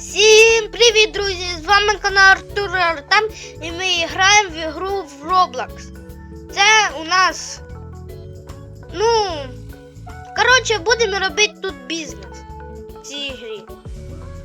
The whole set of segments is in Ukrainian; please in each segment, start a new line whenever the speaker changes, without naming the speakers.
Всім привіт, друзі! З вами канал Артур Артем і ми граємо в ігру в Roblox. Це у нас. Ну. Коротше, будемо робити тут бізнес в цій ігрі.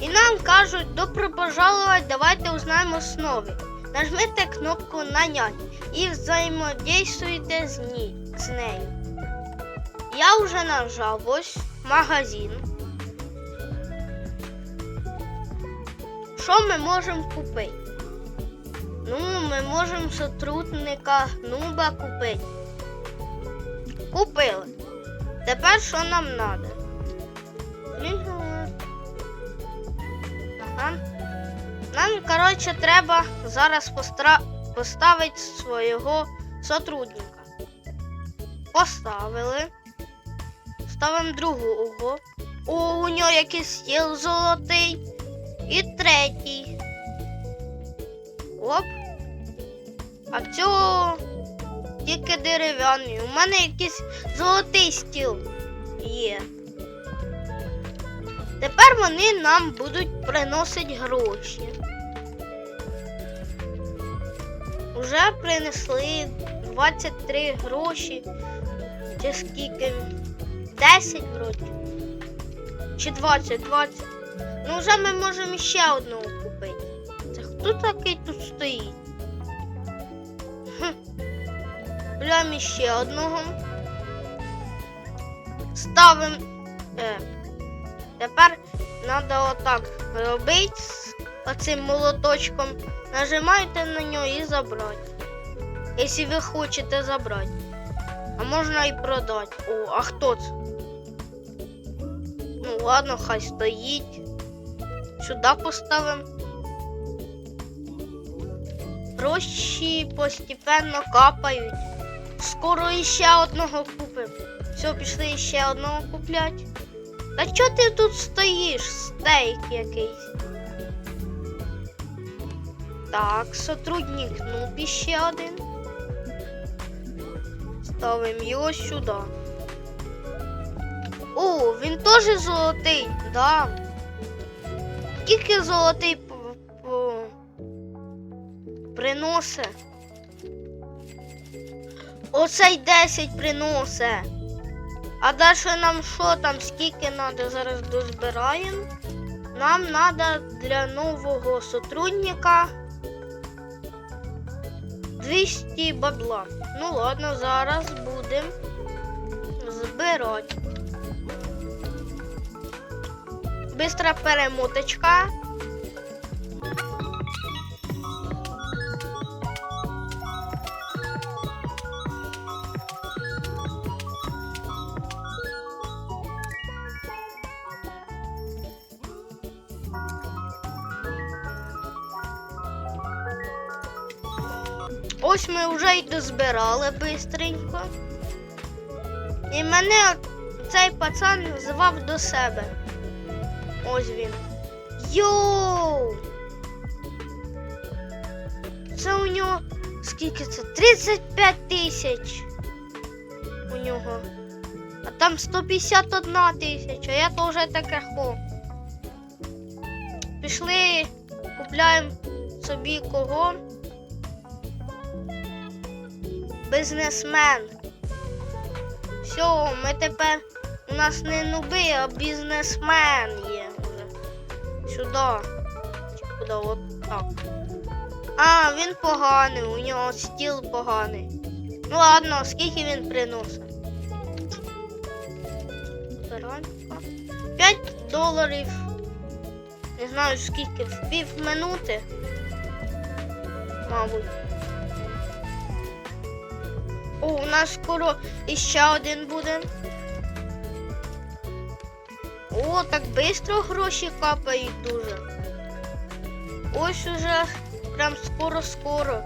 І нам кажуть, добро пожаловать, давайте узнаємо основи. Нажмите кнопку Нанять і взаємодействуйте з, нею. Я вже нажав ось магазин. Що ми можемо купити? Ну, ми можемо сотрудника нуба купити. Купили. Тепер що нам треба? Ага. Нам, коротше, треба зараз постра... поставити свого сотрудника. Поставили. Ставимо другого. О, у нього якийсь стіл золотий. І третій. Оп. А в цього тільки дерев'яний. У мене якийсь золотий стіл є. Тепер вони нам будуть приносити гроші. Уже принесли 23 гроші. Чи скільки? 10 вроді. Чи 20, 20. Ну, вже ми можемо ще одного купити. Це хто такий тут стоїть? Хм. Ще одного. Ставимо. Е. Тепер треба отак робити з оцим молоточком. Нажимаєте на нього і забрати. Якщо ви хочете забрати. А можна і продати. О, а хто це? Ну ладно, хай стоїть. Сюди поставимо. Гроші постепенно капають. Скоро іще одного купимо. Все, пішли іще одного купляти. Та чого ти тут стоїш? Стейк якийсь. Так, сотрудник Нубі ще один. Ставимо його сюди. О, він теж золотий, да. Скільки золотий приносить? Оцей 10 приносить. А далі нам що там, скільки треба, зараз дозбираємо. Нам треба для нового сотрудника 200 бабла. Ну ладно, зараз будемо збирати. Бистра перемоточка. Ось ми вже й дозбирали бистренько. І мене цей пацан звав до себе. Ось він. Йоу! Це у нього скільки це? 35 тисяч. У нього. А там 151 тисяча. Я то вже таке хо. Пішли, купляємо собі кого. Бізнесмен. Все, ми тепер у нас не нуби, а бізнесмен є вже. Сюди. Куди? От так. А, він поганий, у нього стіл поганий. Ну ладно, скільки він приносить? Збираємо. 5 доларів. Не знаю скільки, в пів минути. Мабуть. О, у нас скоро іще один буде. О, так швидко гроші капають дуже. Ось уже прям скоро-скоро.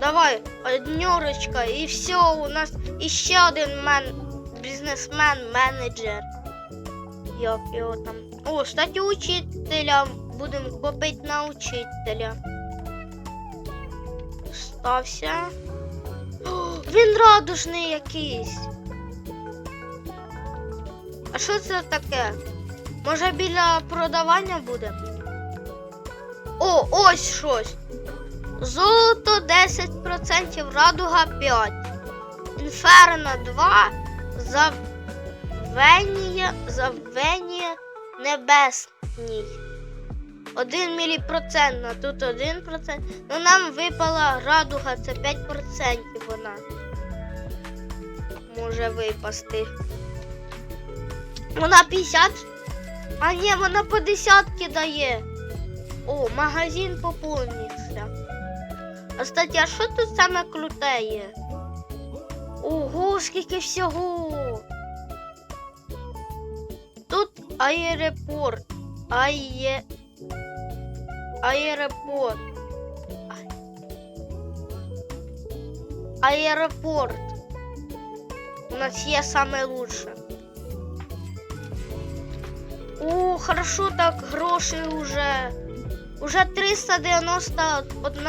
Давай, однерочка, і все, у нас іще один мен, бізнесмен, менеджер. Як його там. О, статі учителя. Будемо копити на учителя. Стався. О, він радужний якийсь. Що це таке? Може біля продавання буде? О, ось щось. Золото 10%, радуга 5. Інферно 2. Завенія, завенія небесній. 1 міліпроцент, а тут 1%. Ну нам випала радуга, це 5% вона. Може випасти. Вона 50. А ні, вона по десятки дає. О, магазин поповнився. А кстати, а що тут саме круте є? Ого, скільки всього. Тут аеропорт. Ає... Аеропорт. Аеропорт. У нас є саме лучше. О, хорошо так гроші уже. Уже 391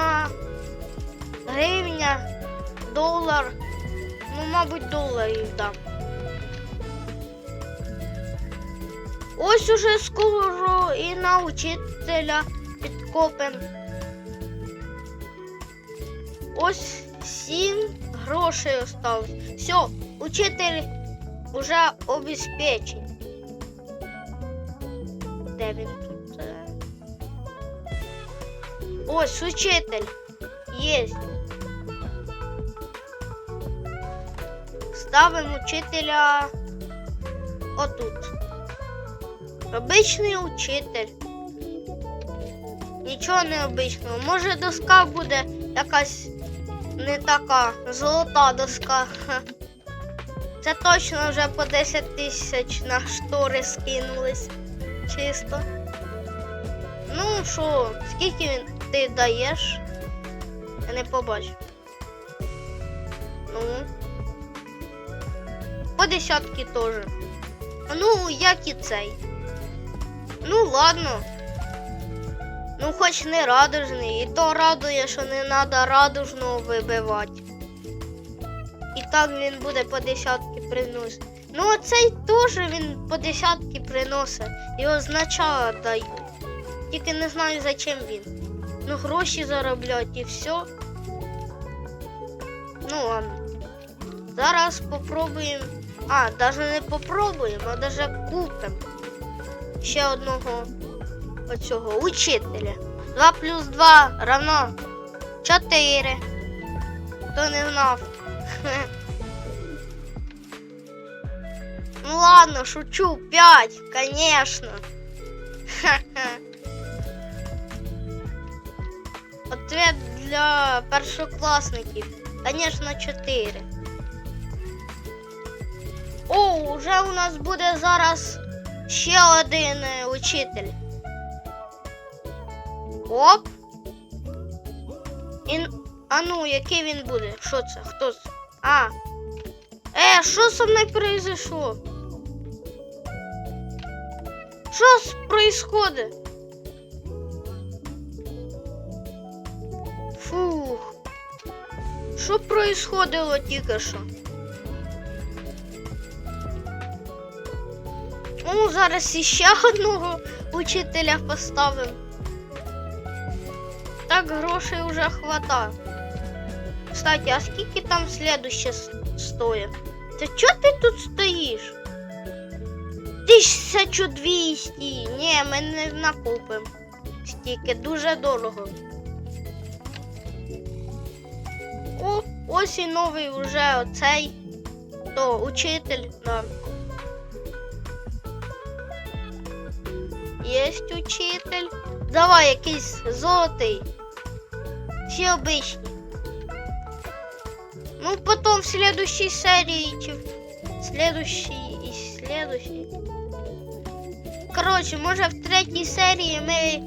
гривня, долар. Ну, мабуть, доларів дам. Ось уже скоро і на учителя підкопим. Ось сім грошей осталось. Все, учитель уже обезпечений. Де він тут? Е. Ось учитель. Есть. Ставимо учителя отут. Обичний учитель. Нічого не обичного. Може доска буде якась не така. Золота доска. Це точно вже по 10 тисяч на штори скинулись. Чисто. Ну що, скільки він ти даєш? Я не побачу. Ну. По десятки теж. Ну, як і цей. Ну, ладно. Ну, хоч не радужний. І то радує, що не треба радужного вибивати. І так він буде по десятки приносити. Ну, оцей теж він по десятки приносить. Його значала дають. Тільки не знаю, зачем він. Ну, гроші зароблять і все. Ну ладно. Зараз попробуємо. А, навіть не попробуємо, а навіть купимо ще одного оцього учителя. 2 плюс 2 равно 4. Хто не знав. Ну ладно, шучу, 5, конечно. Ха-ха. Ответ для першокласників. Конечно, 4. О, уже у нас буде зараз ще один е, учитель. Оп. І... А ну, який він буде? Що це? Хто це? А. Е, що со мною произошло? Що с- происходит? Фух. Що происходило тільки що? Ну, зараз іще одного учителя поставимо. Так грошей вже хвата. Кстати, а скільки там слідуще с- стоїть? Та чого ти тут стоїш? 1200. Ні, ми не накупимо. Стільки дуже дорого. О, ось і новий уже оцей. То учитель, да. Єсть учитель. Давай якийсь золотий. Всі обичні. Ну, потом в следующей серии, чи в следующей і следующей. Коротше, може в третій серії ми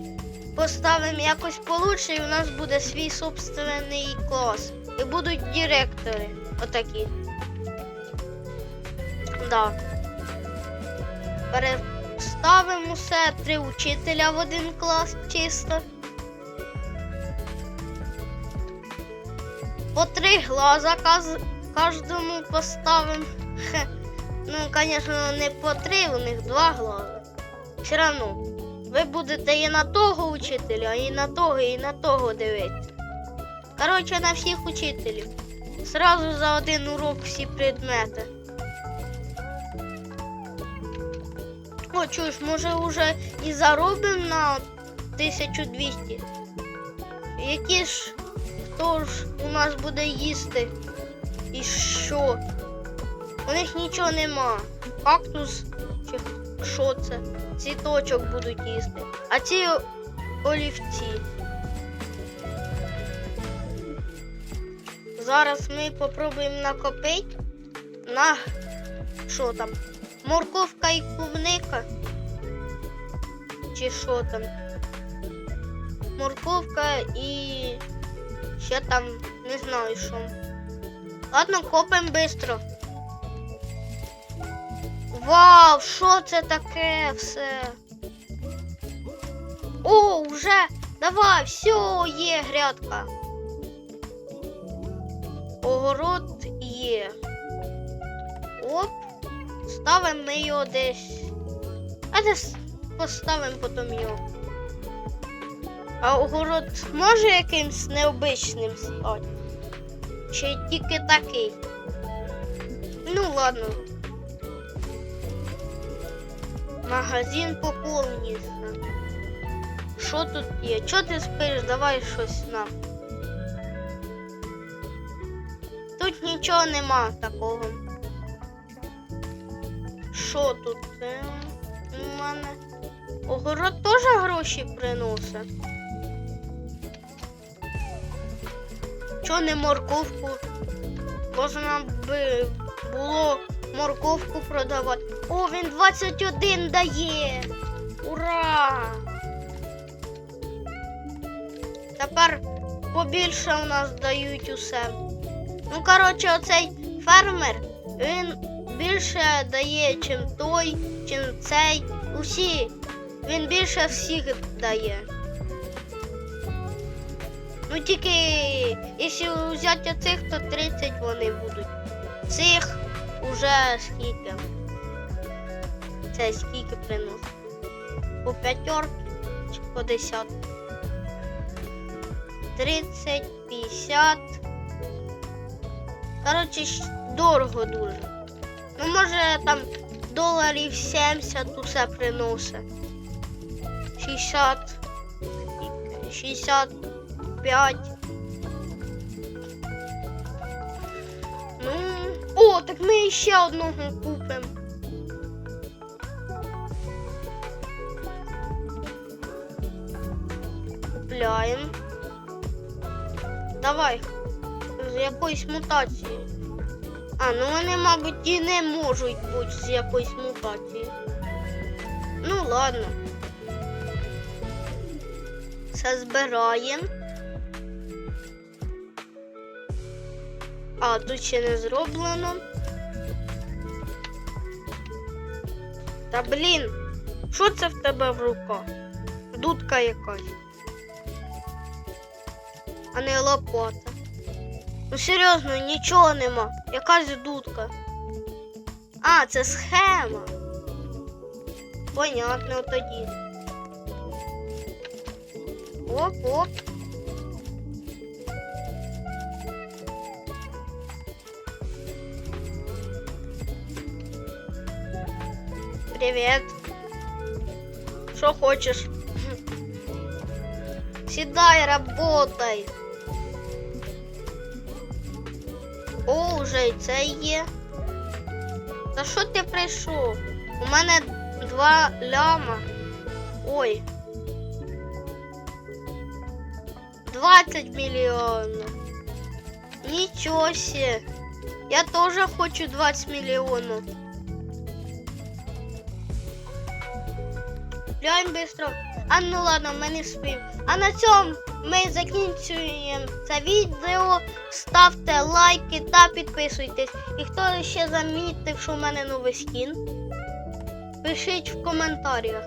поставимо якось получше і у нас буде свій собственний клас. І будуть директори. Отакі. Да. Переставимо все три учителя в один клас чисто. По три глаза кожному поставимо. Ну, звісно, не по три, у них два глаза. Все равно. ви будете і на того учителя, і на того, і на того дивитися. Коротше, на всіх учителів. Сразу за один урок всі предмети. О, чуєш, може вже і заробимо на 1200. Які ж хто ж у нас буде їсти? І що? У них нічого нема. Кактус чи що це? Цвіточок будуть їсти. А ці олівці. Зараз ми попробуємо накопити на що там? Морковка і клубника. Чи що там? Морковка і ще там не знаю що. Ладно, копаємо швидко. Вау, що це таке все? О, вже! Давай, все, є грядка. Огород є. Оп. Ставимо ми його десь. А десь поставимо потім його. А огород може якимсь необичним стати? Чи тільки такий? Ну ладно. Магазин поповнюється. Що тут є? Чого ти спиш? Давай щось нам. Тут нічого нема такого. Що тут? Е, У мене. Огород теж гроші приносить. Чого не морковку? Можна би було морковку продавати. О, він 21 дає. Ура! Тепер побільше у нас дають усе. Ну, коротше, оцей фермер, він більше дає, чим той, чим цей. Усі. Він більше всіх дає. Ну тільки, якщо взяти цих, то 30 вони будуть. Цих уже скільки? Це скільки приносить? По п'ятерки чи по десятки? 30, 50. Коротше, дорого дуже. Ну, може там доларів 70 усе приносить. 60. 65. Ну. О, так ми ще одного купимо. Купляємо. Давай. З якоїсь мутації. А, ну вони, мабуть, і не можуть бути з якоїсь мутації. Ну ладно. Все збираємо. А, тут ще не зроблено. Та блін, що це в тебе в руках? Дудка якась. А не лопата. Ну серйозно, нічого нема. Якась дудка. А, це схема. Понятно тоді. Оп-оп. Привет. Что хочешь? Сідай, работай. О, вже і це є. Та що ти прийшов? У мене два ляма. Ой. 20 мільйонів. Нічого себе. Я теж хочу 20 мільйонів. Глянь быстро. А ну ладно, ми не спим. А на цьому ми закінчуємо це відео. Ставте лайки та підписуйтесь. І хто ще замітив, що в мене новий скін, пишіть в коментарях.